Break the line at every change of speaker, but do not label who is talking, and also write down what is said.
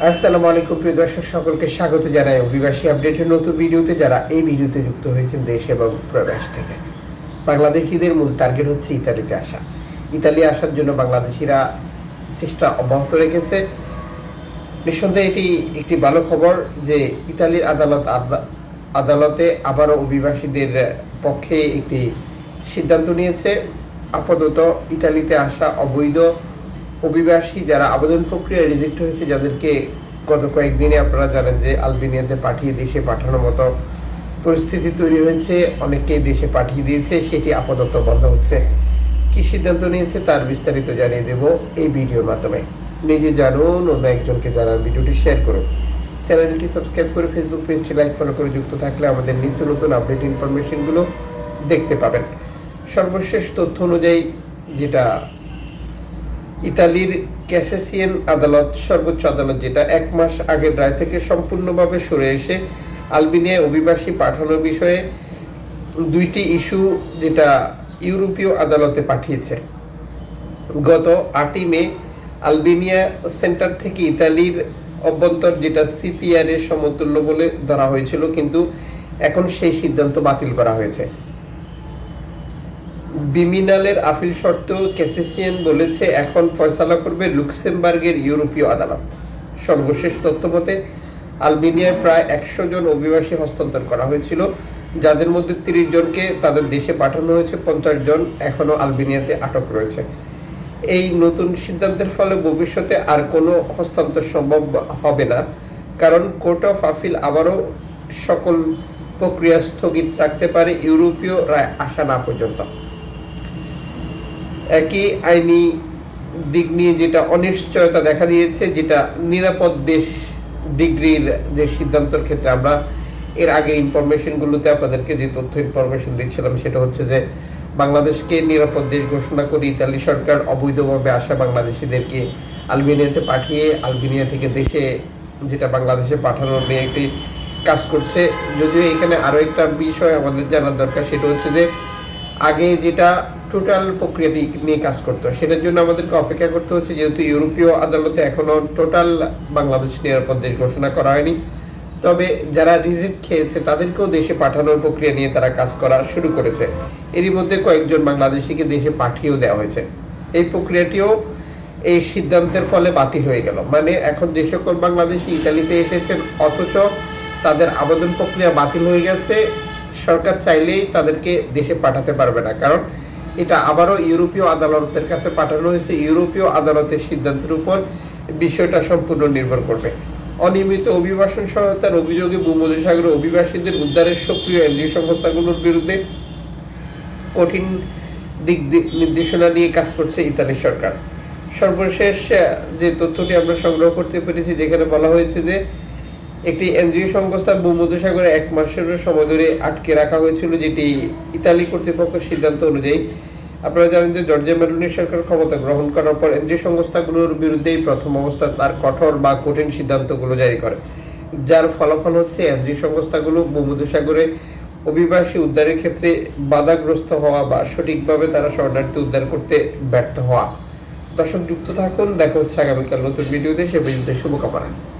আসসালামু আলাইকুম, প্রিয় দর্শক, সকলকে স্বাগত জানাই অভিবাসী আপডেটের নতুন ভিডিওতে যারা এই ভিডিওতে যুক্ত হয়েছেন দেশ এবং প্রবাস থেকে। বাংলাদেশিদের মূল টার্গেট হচ্ছে ইতালিতে আসা। ইতালি আসার জন্য বাংলাদেশিরা চেষ্টা অব্যাহত রেখেছে। নিঃসন্দেহে এটি একটি ভালো খবর যে ইতালির আদালত আদা- আদালতে আবারও অভিবাসীদের পক্ষে একটি সিদ্ধান্ত নিয়েছে। আপাতত ইতালিতে আসা অবৈধ অভিবাসী যারা আবেদন প্রক্রিয়া রিজেক্ট হয়েছে, যাদেরকে গত কয়েকদিনে আপনারা জানেন যে আলবেনিয়াতে পাঠিয়ে দেশে পাঠানোর মতো পরিস্থিতি তৈরি হয়েছে অনেককে দেশে পাঠিয়ে দিয়েছে, সেটি আপাতত বন্ধ হচ্ছে। কি সিদ্ধান্ত নিয়েছে তার বিস্তারিত জানিয়ে দেব এই ভিডিওর মাধ্যমে। নিজে জানুন, অন্য একজনকে জানান ভিডিওটি শেয়ার করুন। চ্যানেলটি সাবস্ক্রাইব করে ফেসবুক পেজটি লাইক ফলো করে যুক্ত থাকলে আমাদের নিত্য নতুন আপডেট ইনফরমেশনগুলো দেখতে পাবেন। সর্বশেষ তথ্য অনুযায়ী যেটা ইতালির ক্যাসেসিয়ান আদালত, সর্বোচ্চ আদালত, যেটা এক মাস আগের রায় থেকে সম্পূর্ণভাবে সরে এসে আলবেনিয়ায় অভিবাসী পাঠানোর বিষয়ে দুইটি ইস্যু যেটা ইউরোপীয় আদালতে পাঠিয়েছে। গত আটই মে আলবেনিয়া সেন্টার থেকে ইতালির অভ্যন্তর যেটা সিপিআর এর সমতুল্য বলে ধরা হয়েছিল, কিন্তু এখন সেই সিদ্ধান্ত বাতিল করা হয়েছে। বিমিনালের আপিল শর্ত ক্যাসেসিয়ান বলেছে, এখন ফয়সালা করবে লুক্সেমবার্গের ইউরোপীয় আদালত। সর্বশেষ তথ্য মতে, আলবেনিয়ায় প্রায় একশো জন অভিবাসী হস্তান্তর করা হয়েছিল, যাদের মধ্যে তিরিশ জনকে তাদের দেশে পাঠানো হয়েছে, পঞ্চাশ জন এখনও আলবেনিয়াতে আটক রয়েছে। এই নতুন সিদ্ধান্তের ফলে ভবিষ্যতে আর কোনো হস্তান্তর সম্ভব হবে না, কারণ কোর্ট অফ আপিল আবারও সকল প্রক্রিয়া স্থগিত রাখতে পারে ইউরোপীয় রায় আসা না পর্যন্ত। একই আইনি দিক নিয়ে যেটা অনিশ্চয়তা দেখা দিয়েছে, যেটা নিরাপদ দেশ ডিগ্রির যে সিদ্ধান্তের ক্ষেত্রে আমরা এর আগে ইনফরমেশনগুলোতে আপনাদেরকে যে তথ্য ইনফরমেশন দিচ্ছিলাম, সেটা হচ্ছে যে বাংলাদেশকে নিরাপদ দেশ ঘোষণা করে ইতালি সরকার অবৈধভাবে আসা বাংলাদেশিদেরকে আলবেনিয়াতে পাঠিয়ে, আলবেনিয়া থেকে দেশে যেটা বাংলাদেশে পাঠানোর নিয়ে একটি কাজ করছে। যদিও এখানে আরও একটা বিষয় আমাদের জানার দরকার, সেটা হচ্ছে যে আগে যেটা টোটাল প্রক্রিয়াটি নিয়ে কাজ করতো, সেটার জন্য আমাদেরকে অপেক্ষা করতে হচ্ছে, যেহেতু ইউরোপীয় আদালতে এখনও টোটাল বাংলাদেশ নিরাপদ দেশ ঘোষণা করা হয়নি। তবে যারা রিজিট খেয়েছে, তাদেরকেও দেশে পাঠানোর প্রক্রিয়া নিয়ে তারা কাজ করা শুরু করেছে। এরই মধ্যে কয়েকজন বাংলাদেশিকে দেশে পাঠিয়েও দেওয়া হয়েছে। এই প্রক্রিয়াটিও এই সিদ্ধান্তের ফলে বাতিল হয়ে গেল। মানে এখন যে সকল বাংলাদেশি ইতালিতে এসেছেন, অথচ তাদের আবেদন প্রক্রিয়া বাতিল হয়ে গেছে। সরকার চাইলেই তাদেরকে দেশে পাঠাতে পারবে না। কারণ এটা আবারও ইউরোপীয় আদালতের কাছে পাঠানো হয়েছে। ইউরোপীয় আদালতের সিদ্ধান্তের উপর বিষয়টা সম্পূর্ণ নির্ভর করবে। অনিয়মিত অভিবাসন সহায়তার অভিযোগে ভূমধ্যসাগরের অভিবাসীদের উদ্ধারের সক্রিয় এনজিও সংস্থাগুলোর বিরুদ্ধে কঠিন দিক নির্দেশনা নিয়ে কাজ করছে ইতালি সরকার। সর্বশেষ যে তথ্যটি আমরা সংগ্রহ করতে পেরেছি, যেখানে বলা হয়েছে যে একটি এনজিও সংস্থা ভূমধ্যসাগরে এক মাসেরও সময় ধরে আটকে রাখা হয়েছিল, যেটি ইতালি কর্তৃপক্ষের সিদ্ধান্ত অনুযায়ী। আপনারা জানেন যে জর্জিয়া মেলোনি সরকার ক্ষমতা গ্রহণ করার পর এনজিও সংস্থাগুলোর বিরুদ্ধেই প্রথম অবস্থা তার কঠোর বা কঠিন সিদ্ধান্তগুলো জারি করে। যার ফলাফল হচ্ছে এনজিও সংস্থাগুলো ভূমধ্যসাগরে অভিবাসী উদ্ধারের ক্ষেত্রে বাধাগ্রস্ত হওয়া বা সঠিকভাবে তারা শরণার্থী উদ্ধার করতে ব্যর্থ হওয়া। দর্শক যুক্ত থাকুন, দেখা হচ্ছে আগামীকাল নতুন ভিডিওতে। সে পর্যন্ত শুভকামনা।